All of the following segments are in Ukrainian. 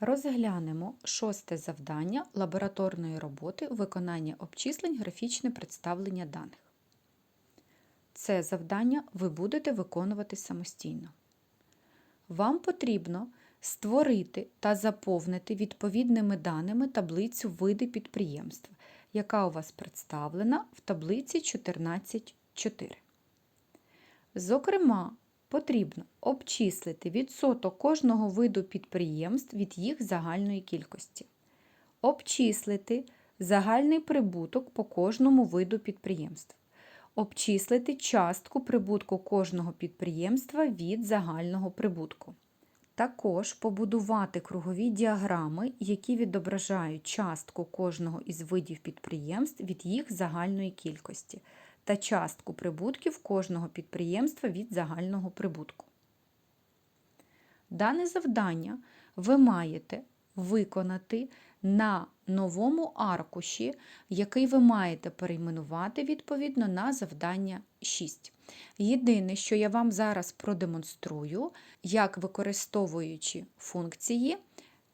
Розглянемо шосте завдання лабораторної роботи виконання обчислень графічне представлення даних. Це завдання ви будете виконувати самостійно. Вам потрібно створити та заповнити відповідними даними таблицю види підприємств, яка у вас представлена в таблиці 14.4. Зокрема, потрібно обчислити відсоток кожного виду підприємств від їх загальної кількості, обчислити загальний прибуток по кожному виду підприємств, обчислити частку прибутку кожного підприємства від загального прибутку. Також побудувати кругові діаграми, які відображають частку кожного із видів підприємств від їх загальної кількості та частку прибутків кожного підприємства від загального прибутку. Дане завдання ви маєте виконати на новому аркуші, який ви маєте перейменувати відповідно на завдання 6. Єдине, що я вам зараз продемонструю, як використовуючи функції,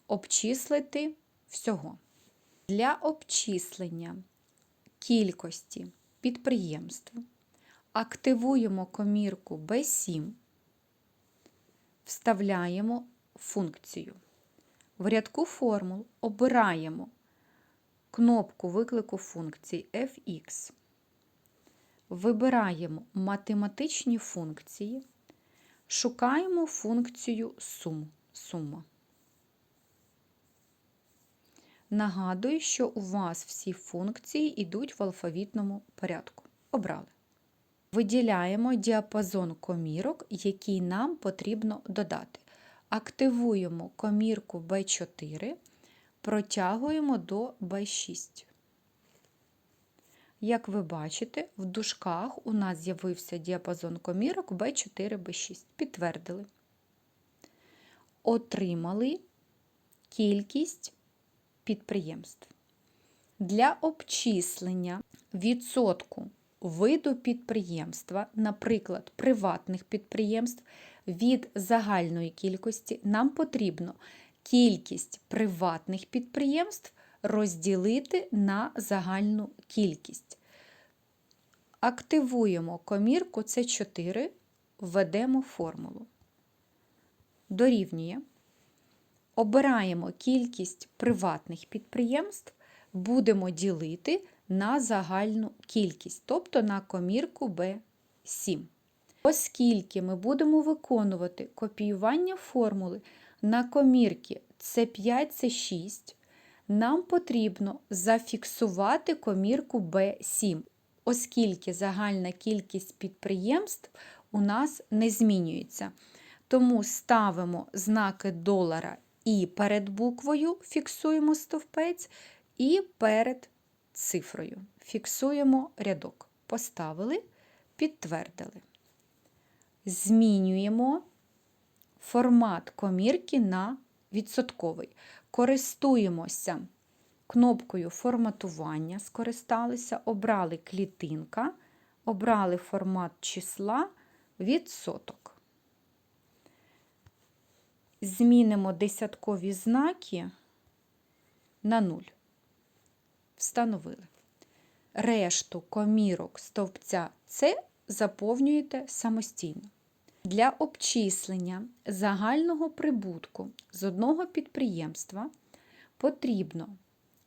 обчислити всього. Для обчислення кількості підприємств активуємо комірку B7, вставляємо функцію. В рядку формул обираємо кнопку виклику функцій fx, вибираємо математичні функції, шукаємо функцію сум, сума. Нагадую, що у вас всі функції йдуть в алфавітному порядку. Обрали. Виділяємо діапазон комірок, який нам потрібно додати. Активуємо комірку B4, протягуємо до B6. Як ви бачите, в дужках у нас з'явився діапазон комірок B4, B6. Підтвердили. Отримали кількість підприємств. Для обчислення відсотку виду підприємства, наприклад, приватних підприємств, від загальної кількості нам потрібно кількість приватних підприємств розділити на загальну кількість. Активуємо комірку С4, введемо формулу. Дорівнює. Обираємо кількість приватних підприємств, будемо ділити на загальну кількість, тобто на комірку B7. Оскільки ми будемо виконувати копіювання формули на комірки С5, С6, нам потрібно зафіксувати комірку B7, оскільки загальна кількість підприємств у нас не змінюється. Тому ставимо знаки долара і перед буквою фіксуємо стовпець, і перед цифрою фіксуємо рядок. Поставили, підтвердили. Змінюємо формат комірки на відсотковий. Користуємося кнопкою форматування, скористалися, обрали клітинка, обрали формат числа відсоток. Змінимо десяткові знаки на 0. Встановили. Решту комірок стовпця С заповнюєте самостійно. Для обчислення загального прибутку з одного підприємства потрібно,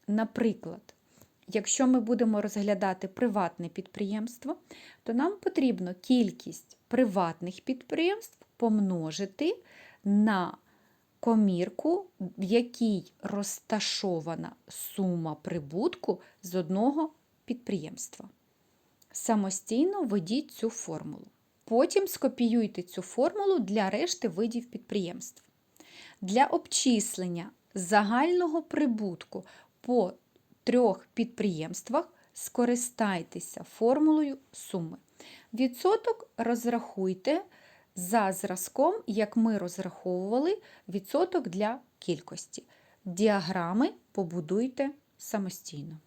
наприклад, якщо ми будемо розглядати приватне підприємство, то нам потрібно кількість приватних підприємств помножити на комірку, в якій розташована сума прибутку з одного підприємства. Самостійно введіть цю формулу. Потім скопіюйте цю формулу для решти видів підприємств. Для обчислення загального прибутку по трьох підприємствах скористайтеся формулою суми. Відсоток розрахуйте за зразком, як ми розраховували відсоток для кількості. Діаграми побудуйте самостійно.